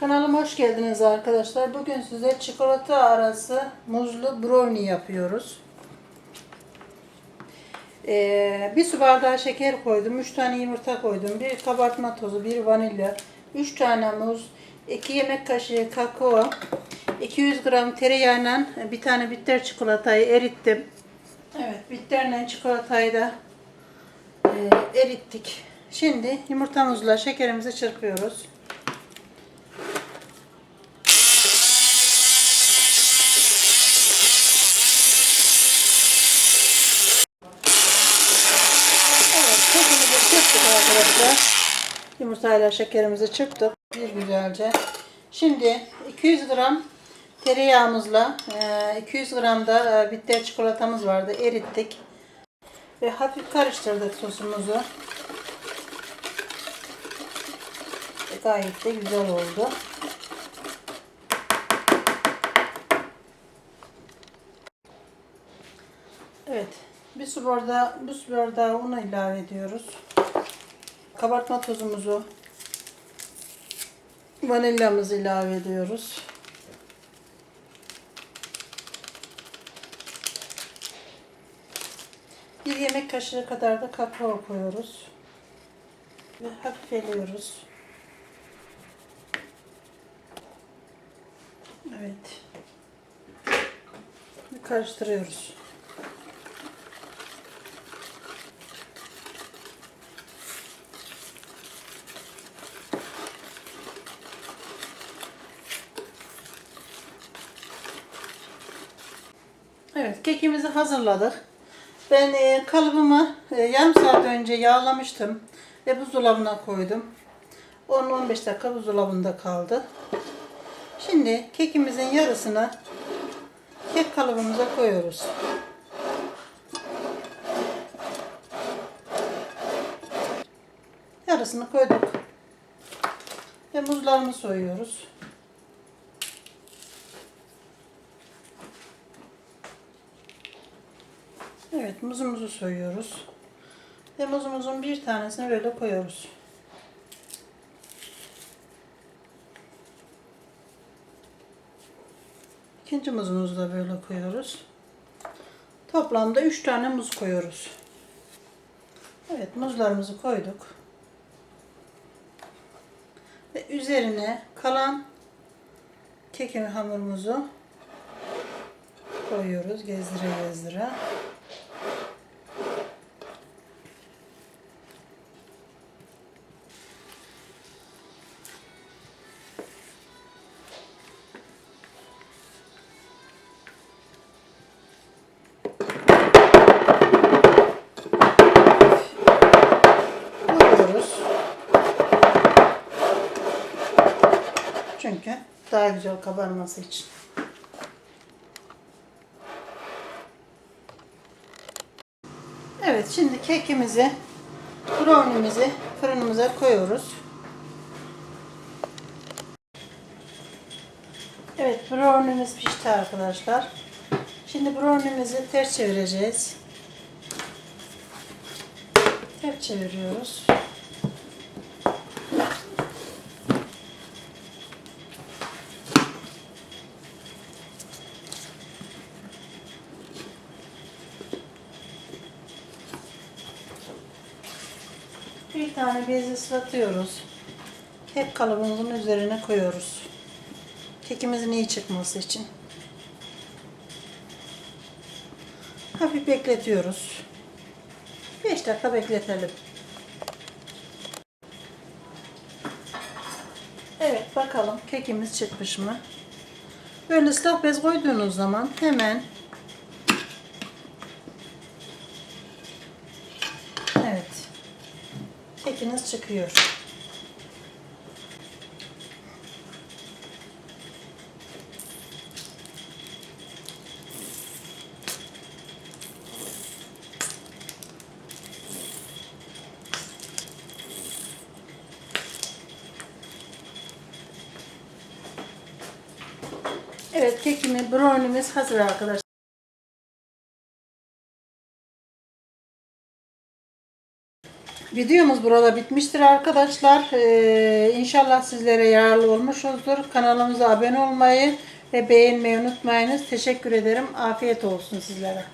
Kanalıma hoş geldiniz arkadaşlar. Bugün size çikolata arası muzlu brownie yapıyoruz. Ee, bir su bardağı şeker koydum. 3 tane yumurta koydum. Bir kabartma tozu, bir vanilya, 3 tane muz, 2 yemek kaşığı kakao, 200 gram tereyağıyla bir tane bitter çikolatayı erittim. Evet, bitterle çikolatayı da e, erittik. Şimdi yumurtamızla şekerimizi çırpıyoruz. Evet, kekimizi çırptık arkadaşlar. Yumurtayla şekerimizi çırptık bir güzelce. Şimdi 200 gram tereyağımızla e, 200 gram da e, bitter çikolatamız vardı. Erittik. Ve hafif karıştırdık sosumuzu. E, Gayet de güzel oldu. Evet. Bir su bardağı, bir su bardağı unu ilave ediyoruz. Kabartma tozumuzu, vanilyamızı ilave ediyoruz. Bir yemek kaşığı kadar da kakao koyuyoruz. Ve hafif eliyoruz. Evet. Ve karıştırıyoruz. Evet, kekimizi hazırladık. Ben e, kalıbımı e, yarım saat önce yağlamıştım ve buzdolabına koydum. 10-15 dakika buzdolabında kaldı. Şimdi kekimizin yarısını kek kalıbımıza koyuyoruz. Yarısını koyduk. Ve muzlarımızı soyuyoruz. Evet muzumuzu soyuyoruz. Ve muzumuzun bir tanesini böyle koyuyoruz. İkinci muzumuzu da böyle koyuyoruz. Toplamda 3 tane muz koyuyoruz. Evet muzlarımızı koyduk. Ve üzerine kalan kek hamurumuzu koyuyoruz gezdire gezdire. Çünkü daha güzel kabarması için. Evet şimdi kekimizi, brownie'mizi fırınımıza koyuyoruz. Evet brownie'miz pişti arkadaşlar. Şimdi brownie'mizi ters çevireceğiz. Ters çeviriyoruz. Bir tane bez ıslatıyoruz. Kek kalıbımızın üzerine koyuyoruz. Kekimizin iyi çıkması için. Hafif bekletiyoruz. 5 dakika bekletelim. Evet bakalım kekimiz çıkmış mı? Böyle ıslak bez koyduğunuz zaman hemen Evet. Kekiniz çıkıyor. Evet kekimi, brownie'miz hazır arkadaşlar. Videomuz burada bitmiştir arkadaşlar. Ee, inşallah sizlere yararlı olmuşuzdur. Kanalımıza abone olmayı ve beğenmeyi unutmayınız. Teşekkür ederim. Afiyet olsun sizlere.